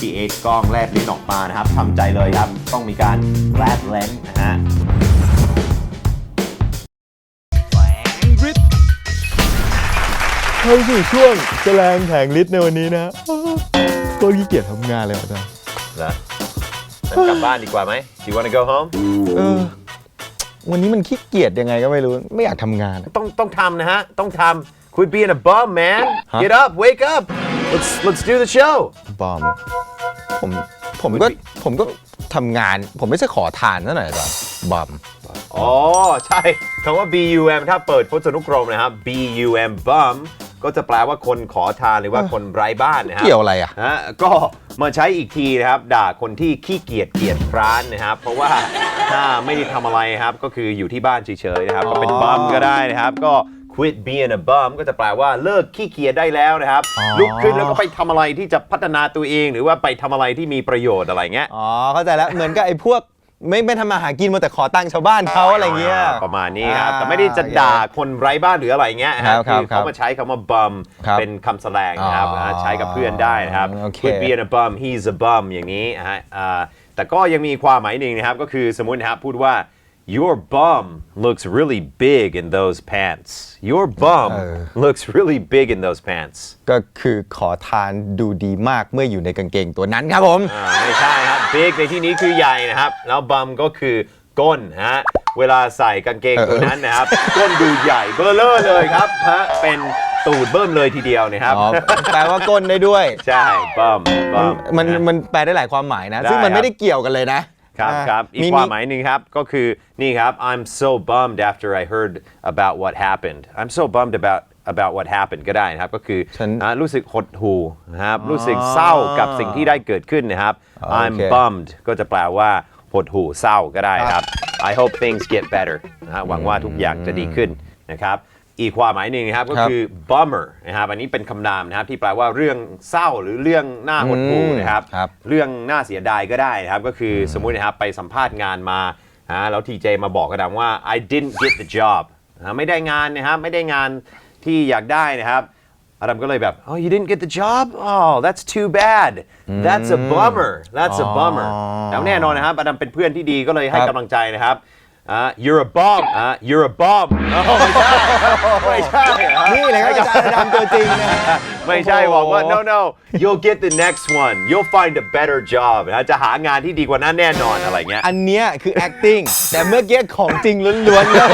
พี่เอชกล้องแลบลิ้นออกมานะครับทำใจเลยครับ ต้องมีการแลบเลนนะฮะเข้าสู่ช่วงแสดงแผงฤทธิ์ในวันนี้นะฮะโคตรขี้เกียจทำงานเลยว่ะอาจารย์เหรองั้นกลับบ้านดีกว่าไหม Do you wanna go home เออวันนี้มันขี้เกียจยังไงก็ไม่รู้ ไม่อยากทำงานอะ ต้องต้องทำนะฮะ ต้องทำ Quit being a bum man ฮะ Get up wake up let's let's do the show บอม ผมผมก็ผมก็ทำงาน ผมไม่ใช่ขอทานซะหน่อยอาจารย์บอม อ๋อ ใช่คำว่า bum ถ้าเปิดพจนานุกรมนะครับ bum bum ก็จะแปลว่าคนขอทานหรือว่าคนไร้บ้านนะครับเกี่ยวอะไรอะ ฮะก็มาใช้อีกทีนะครับ ด่าคนที่ขี้เกียจเกียจคร้านนะครับ เพราะว่าถ้าไม่ได้ทำอะไรครับ ก็คืออยู่ที่บ้านเฉยๆนะครับ ก็เป็นอ๋อบัมก็ได้นะครับ ก็ quit being a bum ก็จะแปลว่าเลิกขี้เกียจได้แล้วนะครับ อ๋อ ลุกขึ้นแล้วก็ไปทำอะไรที่จะพัฒนาตัวเอง หรือว่าไปทำอะไรที่มีประโยชน์อะไรเงี้ยอ๋อ เข้าใจแล้วเหมือนกับไอ้พวกไม่ไม่ทำมาหากินมาแต่ขอตังค์ชาวบ้านเขาอะไรเงี้ยอ่าประมาณนี้ครับ อ่าแต่ไม่ได้จะด่าคนไร้บ้านหรืออะไรเงี้ยครับคือครับเขามาใช้คำว่า bum ครับเป็นคำแสดงนะครับอ๋ออ่าใช้กับเพื่อนได้นะครับ โอเค quit being a bum he's a bum อย่างนี้นะฮะอ่าแต่ก็ยังมีความหมายหนึ่งนะครับ ก็คือสมมุตินะครับพูดว่า your bum looks really big in those pants your bum เออ looks really big in those pants ก็คือขอทานดูดีมากเมื่ออยู่ในกางเกงตัวนั้นครับผม อ่าไม่ใช่ครับ big ในที่นี้คือใหญ่นะครับ แล้ว bum ก็คือก้นฮะ เวลาใส่กางเกงตัวนั้นนะครับ ก้นดูใหญ่เบอร์เลอร์เลยครับฮะเป็นตูดเบิ่มเลยทีเดียวนะครับ อ๋อ แปลว่าก้นได้ด้วย ใช่ bum bum มันมันแปลได้หลายความหมายนะได้ซึ่งมันครับ ไม่ได้เกี่ยวกันเลยนะ ครับอ่าครับอีกความหมายหนึ่งครับก็คือนี่ครับ I'm so bummed after I heard about what happened I'm so bummed about about what happened ก็ได้นะครับ ก็คือฉันอ่ารู้สึกหดหู่นะครับ รู้สึกเศร้ากับสิ่งที่ได้เกิดขึ้นนะครับโอเค I'm bummed ก็จะแปลว่าหดหู่เศร้าก็ได้ครับ I hope things get better นะฮะหวังว่าทุกอย่างจะดีขึ้นนะครับ อีกความหมายหนึ่งนะครับ ก็ครับคือ bummer นะครับอันนี้เป็นคำนามนะครับที่แปลว่าเรื่องเศร้าหรือเรื่องน่าหดหู่นะครับ ครับ เรื่องน่าเสียดายก็ได้นะครับ ก็คือสมมุตินะครับไปสัมภาษณ์งานมาฮะแล้วทีเจมาบอกกระดังว่า I didn't get the job นะไม่ได้งานนะครับ ไม่ได้งานที่อยากได้นะครับอดัมก็เลยแบบ oh you didn't get the job oh that's too bad that's a bummer that's a bummer แล้วแน่นอนนะครับอดัมเป็นเพื่อนที่ดีก็เลยให้ครับกำลังใจนะครับ อ่า you're a bum อ่า you're a bum อ๋อไม่ใช่ไม่ใช่อะ นี่เลยครับอาจารย์ดำตัวจริงนะฮะ ไม่ใช่บอกว่า no no you'll get the next one you'll find a better job นะจะหางานที่ดีกว่านั้นแน่นอนอะไรเงี้ย อันเนี้ยคือ acting แต่เมื่อกี้ของจริงล้วนๆครับ